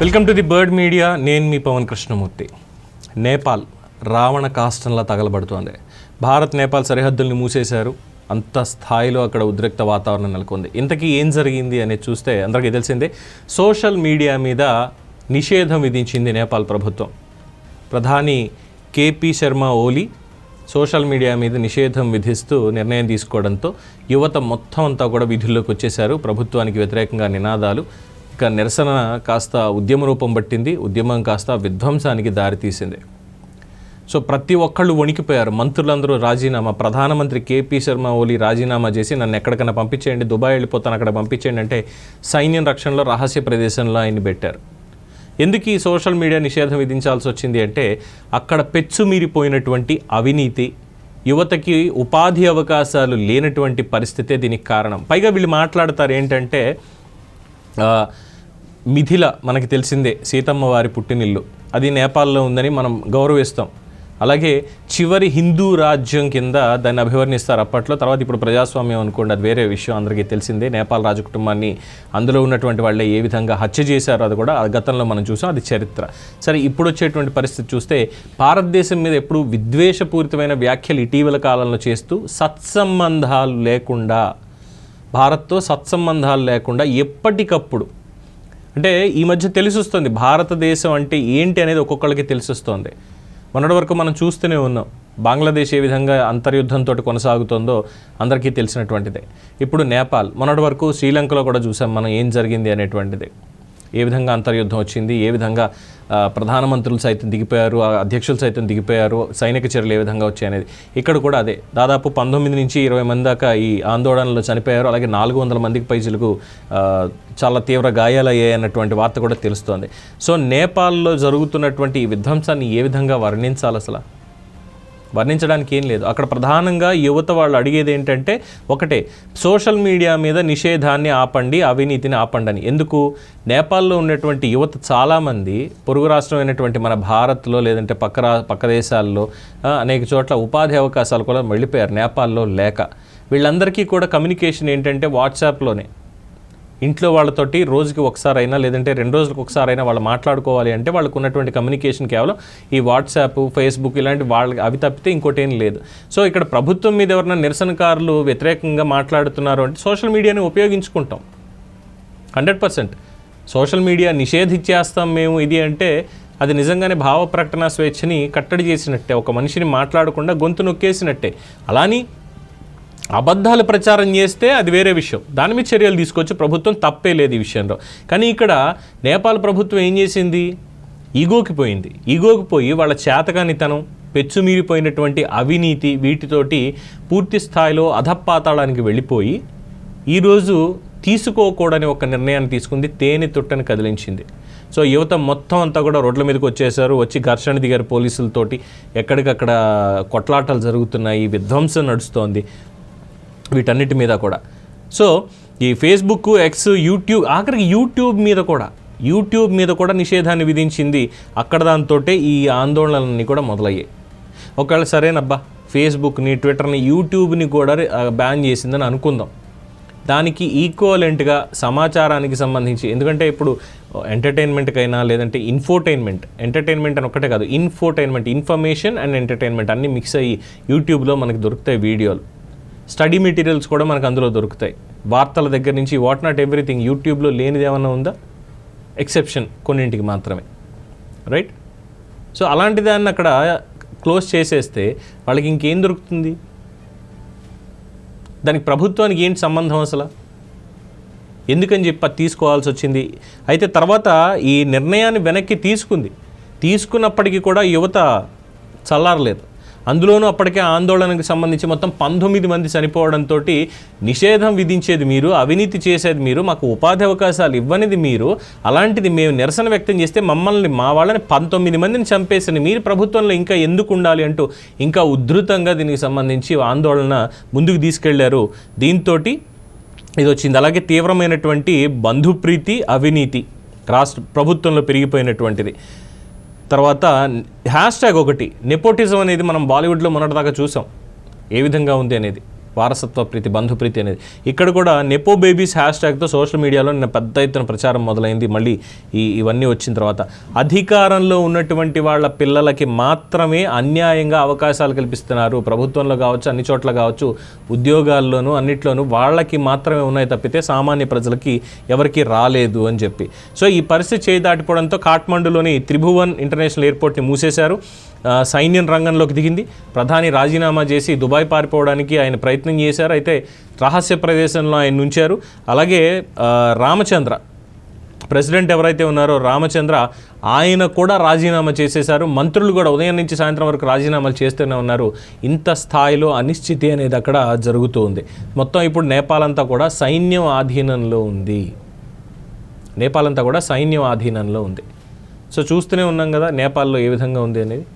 Welcome to the bird media. నేను మీ పవన్ కృష్ణమూర్తి. నేపాల్ రావణ కాష్టంలా తగలబడుతోంది. భారత్ నేపాల్ సరిహద్దుల్ని మూసేశారు. అంత స్థాయిలో అక్కడ ఉద్రిక్త వాతావరణం నెలకొంది. ఇంతకీ ఏం జరిగింది అనేది చూస్తే అందరికీ తెలిసిందే సోషల్ మీడియా మీద నిషేధం విధించింది నేపాల్ ప్రభుత్వం. ప్రధాని KP Sharma Oli social media మీద నిషేధం విధిస్తూ నిర్ణయం తీసుకోవడంతో యువత మొత్తం అంతా కూడా విధుల్లోకి వచ్చేశారు. ప్రభుత్వానికి వ్యతిరేకంగా నినాదాలు ఇక నిరసన కాస్త ఉద్యమ రూపం పట్టింది. ఉద్యమం కాస్త విధ్వంసానికి దారితీసింది సో ప్రతి ఒక్కళ్ళు వణికిపోయారు. మంత్రులందరూ రాజీనామా ప్రధానమంత్రి కేపీ శర్మ ఓలీ రాజీనామా చేసి నన్ను ఎక్కడికైనా పంపించేయండి దుబాయ్ వెళ్ళిపోతాను అక్కడ పంపించేయండి అంటే సైన్యం రక్షణలో రహస్య ప్రదేశంలో ఆయన్ని పెట్టారు. ఎందుకు ఈ సోషల్ మీడియా నిషేధం విధించాల్సి వచ్చింది అంటే అక్కడ పెచ్చుమీరిపోయినటువంటి అవినీతి యువతకి ఉపాధి అవకాశాలు లేనటువంటి పరిస్థితే దీనికి కారణం. పైగా వీళ్ళు మాట్లాడతారు ఏంటంటే మిథిల మనకి తెలిసిందే సీతమ్మ వారి పుట్టినిల్లు. అది నేపాల్లో ఉందని మనం గౌరవిస్తాం. అలాగే చివరి హిందూ రాజ్యం కింద దాన్ని అభివర్ణిస్తారు. అప్పట్లో తర్వాత ఇప్పుడు ప్రజాస్వామ్యం అనుకోండి అది వేరే విషయం అందరికీ తెలిసిందే. నేపాల్ రాజకుటుంబాన్ని అందులో ఉన్నటువంటి వాళ్ళే ఏ విధంగా హత్య చేశారో అది కూడా గతంలో మనం చూసాం. అది చరిత్ర. సరే ఇప్పుడు వచ్చేటువంటి పరిస్థితి చూస్తే భారతదేశం మీద ఎప్పుడు విద్వేషపూరితమైన వ్యాఖ్యలు ఇటీవల కాలంలో చేస్తూ సత్సంబంధాలు లేకుండా భారత్తో సత్సంబంధాలు లేకుండా ఎప్పటికప్పుడు. అంటే ఈ మధ్య తెలిసొస్తుంది భారతదేశం అంటే ఏంటి అనేది ఒక్కొక్కళ్ళకి తెలిసొస్తుంది. మొన్నటి వరకు మనం చూస్తూనే ఉన్నాం బంగ్లాదేశ్ ఏ విధంగా అంతర్యుద్ధంతో కొనసాగుతుందో అందరికీ తెలిసినటువంటిదే. ఇప్పుడు నేపాల్ మొన్నటి వరకు శ్రీలంకలో కూడా చూసాం మనం ఏం జరిగింది అనేటువంటిది. ఏ విధంగా అంతర్యుద్ధం వచ్చింది ఏ విధంగా ప్రధానమంత్రులు సైతం దిగిపోయారు ఆ అధ్యక్షులు సైతం దిగిపోయారు సైనిక చర్యలు ఏ విధంగా వచ్చాయి అనేది. ఇక్కడ కూడా అదే. దాదాపు పంతొమ్మిది నుంచి ఇరవై మంది దాకా ఈ ఆందోళనలో చనిపోయారు. అలాగే నాలుగు వందల మందికి పైజులకు చాలా తీవ్ర గాయాలయ్యాయి అన్నటువంటి వార్త కూడా తెలుస్తోంది. సో నేపాల్లో జరుగుతున్నటువంటి ఈ విధ్వంసాన్ని ఏ విధంగా వర్ణించాలి అసలు? వర్ణించడానికి ఏం లేదు. అక్కడ ప్రధానంగా యువత వాళ్ళు అడిగేది ఏంటంటే ఒకటే సోషల్ మీడియా మీద నిషేధాన్ని ఆపండి అవినీతిని ఆపండి అని ఎందుకు? నేపాల్లో ఉన్నటువంటి యువత చాలామంది పొరుగు రాష్ట్రం అయినటువంటి మన భారత్లో లేదంటే పక్క రా పక్క దేశాల్లో అనేక చోట్ల ఉపాధి అవకాశాలు కూడా వెళ్ళిపోయారు నేపాల్లో లేక. వీళ్ళందరికీ కూడా కమ్యూనికేషన్ ఏంటంటే వాట్సాప్లోనే. ఇంట్లో వాళ్ళతోటి రోజుకి ఒకసారైనా లేదంటే రెండు రోజులకు ఒకసారైనా వాళ్ళు మాట్లాడుకోవాలి అంటే వాళ్ళకు ఉన్నటువంటి కమ్యూనికేషన్ కేవలం ఈ వాట్సాప్ ఫేస్బుక్ ఇలాంటి వాళ్ళకి అవి తప్పితే ఇంకోటి ఏం లేదు. సో ఇక్కడ ప్రభుత్వం మీద ఎవరైనా నిరసనకారులు వ్యతిరేకంగా మాట్లాడుతున్నారు అంటే సోషల్ మీడియాని ఉపయోగించుకుంటాం. Hundred percent. సోషల్ మీడియా నిషేధించేస్తాం మేము ఇది అంటే అది నిజంగానే భావ ప్రకటన స్వేచ్ఛని కట్టడి చేసినట్టే. ఒక మనిషిని మాట్లాడకుండా గొంతు నొక్కేసినట్టే. అలాని అబద్ధాలు ప్రచారం చేస్తే అది వేరే విషయం. దాని మీద చర్యలు తీసుకోవచ్చు ప్రభుత్వం తప్పే లేదు ఈ విషయంలో. కానీ ఇక్కడ నేపాల్ ప్రభుత్వం ఏం చేసింది? ఈగోకి పోయింది. ఈగోకి పోయి వాళ్ళ చేతకానితనం పెచ్చుమీరిపోయినటువంటి అవినీతి వీటితోటి పూర్తి స్థాయిలో అధపాతాళానికి వెళ్ళిపోయి ఈరోజు తీసుకోకూడని ఒక నిర్ణయాన్ని తీసుకుంది తేనె తుట్టని కదిలించింది. సో యువత మొత్తం అంతా కూడా రోడ్ల మీదకి వచ్చేసారు వచ్చి ఘర్షణ దిగారు పోలీసులతోటి. ఎక్కడికక్కడ కొట్లాటలు జరుగుతున్నాయి విధ్వంసం నడుస్తోంది. వీటన్నిటి మీద కూడా. సో ఈ ఫేస్బుక్ ఎక్స్ యూట్యూబ్ ఆఖరికి యూట్యూబ్ మీద కూడా యూట్యూబ్ మీద కూడా నిషేధాన్ని విధించింది అక్కడ దాంతో ఈ ఆందోళనలన్నీ కూడా మొదలయ్యాయి. ఒకవేళ సరేనబ్బా ఫేస్బుక్ని ట్విట్టర్ని యూట్యూబ్ని కూడా బ్యాన్ చేసిందని అనుకుందాం. దానికి ఈక్వలెంట్గా సమాచారానికి సంబంధించి ఎందుకంటే ఇప్పుడు ఎంటర్టైన్మెంట్కైనా లేదంటే ఇన్ఫోటైన్మెంట్ ఎంటర్టైన్మెంట్ అని ఒక్కటే కాదు ఇన్ఫోటైన్మెంట్ ఇన్ఫర్మేషన్ అండ్ ఎంటర్టైన్మెంట్ అన్నీ మిక్స్ అయ్యి యూట్యూబ్లో మనకి దొరుకుతాయి వీడియోలు. స్టడీ మెటీరియల్స్ కూడా మనకు అందులో దొరుకుతాయి. వార్తల దగ్గర నుంచి వాట్ నాట్ ఎవ్రీథింగ్ యూట్యూబ్లో లేనిది ఏమన్నా ఉందా? ఎక్సెప్షన్ కొన్నింటికి మాత్రమే. రైట్? సో అలాంటి దాన్ని అక్కడ క్లోజ్ చేసేస్తే వాళ్ళకి ఇంకేం దొరుకుతుంది? దానికి ప్రభుత్వానికి ఏంటి సంబంధం అసలు? ఎందుకని చెప్పి అది తీసుకోవాల్సి వచ్చింది? అయితే తర్వాత ఈ నిర్ణయాన్ని వెనక్కి తీసుకుంది. తీసుకున్నప్పటికీ కూడా యువత చల్లారలేదు. అందులోనూ అప్పటికే ఆందోళనకు సంబంధించి మొత్తం పంతొమ్మిది మంది చనిపోవడంతో నిషేధం విధించేది మీరు అవినీతి చేసేది మీరు మాకు ఉపాధి అవకాశాలు ఇవ్వనిది మీరు అలాంటిది మేము నిరసన వ్యక్తం చేస్తే మమ్మల్ని మా వాళ్ళని పంతొమ్మిది మందిని చంపేసిన మీరు. ప్రభుత్వంలో ఇంకా ఎందుకు ఉండాలి అంటూ ఇంకా ఉధృతంగా దీనికి సంబంధించి ఆందోళన ముందుకు తీసుకెళ్ళారు. దీంతో ఇది వచ్చింది. అలాగే తీవ్రమైనటువంటి బంధుప్రీతి అవినీతి రాష్ట్ర ప్రభుత్వంలో పెరిగిపోయినటువంటిది. తర్వాత హ్యాష్ ట్యాగ్ ఒకటి నెపోటిజం అనేది మనం బాలీవుడ్లో మొన్నటిదాకా చూసాం. ఏ విధంగా ఉంది అనేది. వారసత్వ ప్రీతి బంధుప్రీతి అనేది. ఇక్కడ కూడా నెపో బేబీస్ హ్యాష్ ట్యాగ్తో సోషల్ మీడియాలో నిన్న పెద్ద ఎత్తున ప్రచారం మొదలైంది. మళ్ళీ ఈ ఇవన్నీ వచ్చిన తర్వాత అధికారంలో ఉన్నటువంటి వాళ్ళ పిల్లలకి మాత్రమే అన్యాయంగా అవకాశాలు కల్పిస్తున్నారు. ప్రభుత్వంలో కావచ్చు అన్ని చోట్ల కావచ్చు ఉద్యోగాల్లోనూ అన్నిట్లోనూ వాళ్ళకి మాత్రమే ఉన్నాయి తప్పితే సామాన్య ప్రజలకి ఎవరికి రాలేదు అని చెప్పి. సో ఈ పరిస్థితి చేయి దాటిపోవడంతో కాఠ్మండులోని త్రిభువన్ ఇంటర్నేషనల్ ఎయిర్పోర్ట్ని మూసేశారు. సైన్యం రంగంలోకి దిగింది. ప్రధాని రాజీనామా చేసి దుబాయ్ పారిపోవడానికి ఆయన ప్రయత్నం చేశారు. అయితే రహస్య ప్రదేశంలో ఆయన ఉంచారు అలాగే రామచంద్ర ప్రెసిడెంట్ ఎవరైతే ఉన్నారో రామచంద్ర ఆయన కూడా రాజీనామా చేసేశారు. మంత్రులు కూడా ఉదయం నుంచి సాయంత్రం వరకు రాజీనామాలు చేస్తూనే ఉన్నారు. ఇంత స్థాయిలో అనిశ్చితి అనేది అక్కడ జరుగుతూ ఉంది మొత్తం ఇప్పుడు నేపాల్ అంతా కూడా సైన్యం ఆధీనంలో ఉంది. నేపాల్ అంతా కూడా సైన్యం ఆధీనంలో ఉంది. సో చూస్తూనే ఉన్నాం కదా నేపాల్లో ఏ విధంగా ఉంది అనేది.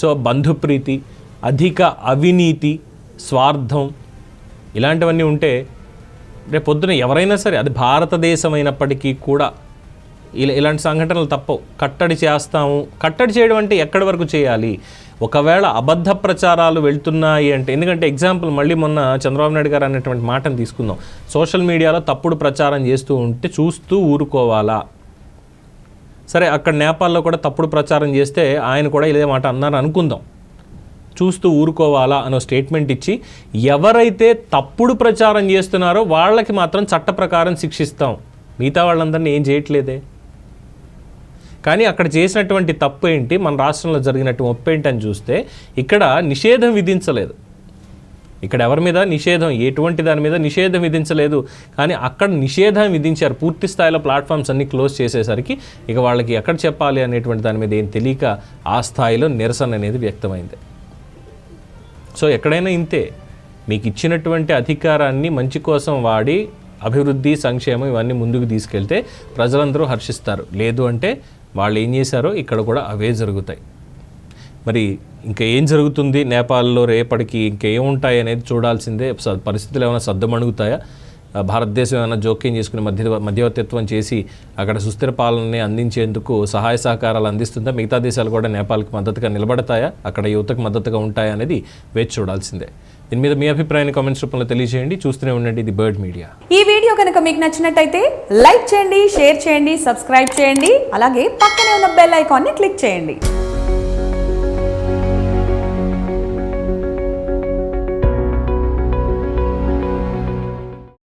సో బంధుప్రీతి అధిక అవినీతి స్వార్థం ఇలాంటివన్నీ ఉంటే రేపు పొద్దున ఎవరైనా సరే అది భారతదేశం అయినప్పటికీ కూడా ఇలా ఇలాంటి సంఘటనలు తప్పవు. కట్టడి చేస్తాము. కట్టడి చేయడం అంటే ఎక్కడి వరకు చేయాలి? ఒకవేళ అబద్ధ ప్రచారాలు వెళ్తున్నాయి అంటే ఎందుకంటే ఎగ్జాంపుల్ మళ్ళీ మొన్న చంద్రబాబు నాయుడు గారు అనేటువంటి మాటను తీసుకుందాం. సోషల్ మీడియాలో తప్పుడు ప్రచారం చేస్తూ ఉంటే చూస్తూ ఊరుకోవాలా? సరే అక్కడ నేపాల్లో కూడా తప్పుడు ప్రచారం చేస్తే ఆయన కూడా ఇదే మాట అన్నారు అనుకుందాం చూస్తూ ఊరుకోవాలా అనో స్టేట్మెంట్ ఇచ్చి ఎవరైతే తప్పుడు ప్రచారం చేస్తున్నారో వాళ్ళకి మాత్రం చట్ట ప్రకారం శిక్షిస్తాం. మిగతా వాళ్ళందరినీ ఏం చేయట్లేదే? కానీ అక్కడ చేసినటువంటి తప్పు ఏంటి? మన రాష్ట్రంలో జరిగినట్టు ఒప్పు అని చూస్తే ఇక్కడ నిషేధం విధించలేదు. ఇక్కడ ఎవరి మీద నిషేధం? ఎటువంటి దాని మీద నిషేధం విధించలేదు. కానీ అక్కడ నిషేధం విధించారు. పూర్తి స్థాయిలో ప్లాట్ఫామ్స్ అన్ని క్లోజ్ చేసేసరికి ఇక వాళ్ళకి ఎక్కడ చెప్పాలి అనేటువంటి దాని మీద ఏం తెలియక ఆ స్థాయిలో నిరసన అనేది వ్యక్తమైంది. సో ఎక్కడైనా ఇంతే. మీకు ఇచ్చినటువంటి అధికారాన్ని మంచి కోసం వాడి అభివృద్ధి సంక్షేమం ఇవన్నీ ముందుకు తీసుకెళ్తే ప్రజలందరూ హర్షిస్తారు. లేదు అంటే వాళ్ళు ఏం చేశారో ఇక్కడ కూడా అవే జరుగుతాయి. మరి ఇంకా ఏం జరుగుతుంది? నేపాల్లో రేపటికి ఇంకేముంటాయి అనేది చూడాల్సిందే పరిస్థితులు ఏమైనా సర్దమణుగుతాయా? భారతదేశం ఏమైనా జోక్యం చేసుకుని మధ్య మధ్యవర్తిత్వం చేసి అక్కడ సుస్థిర పాలనని అందించేందుకు సహాయ సహకారాలు అందిస్తుందా? మిగతా దేశాలు కూడా నేపాల్కి మద్దతుగా నిలబడతాయా? అక్కడ యువతకు మద్దతుగా ఉంటాయా అనేది వేచి చూడాల్సిందే. దీని మీద మీ అభిప్రాయాన్ని కామెంట్స్ రూపంలో తెలియజేయండి. చూస్తూనే ఉండండి ఇది బర్డ్ మీడియా. ఈ వీడియో కనుక మీకు నచ్చినట్టయితే లైక్ చేయండి షేర్ చేయండి సబ్స్క్రైబ్ చేయండి అలాగే పక్కనే ఉన్న బెల్ ఐకాన్ని క్లిక్ చేయండి.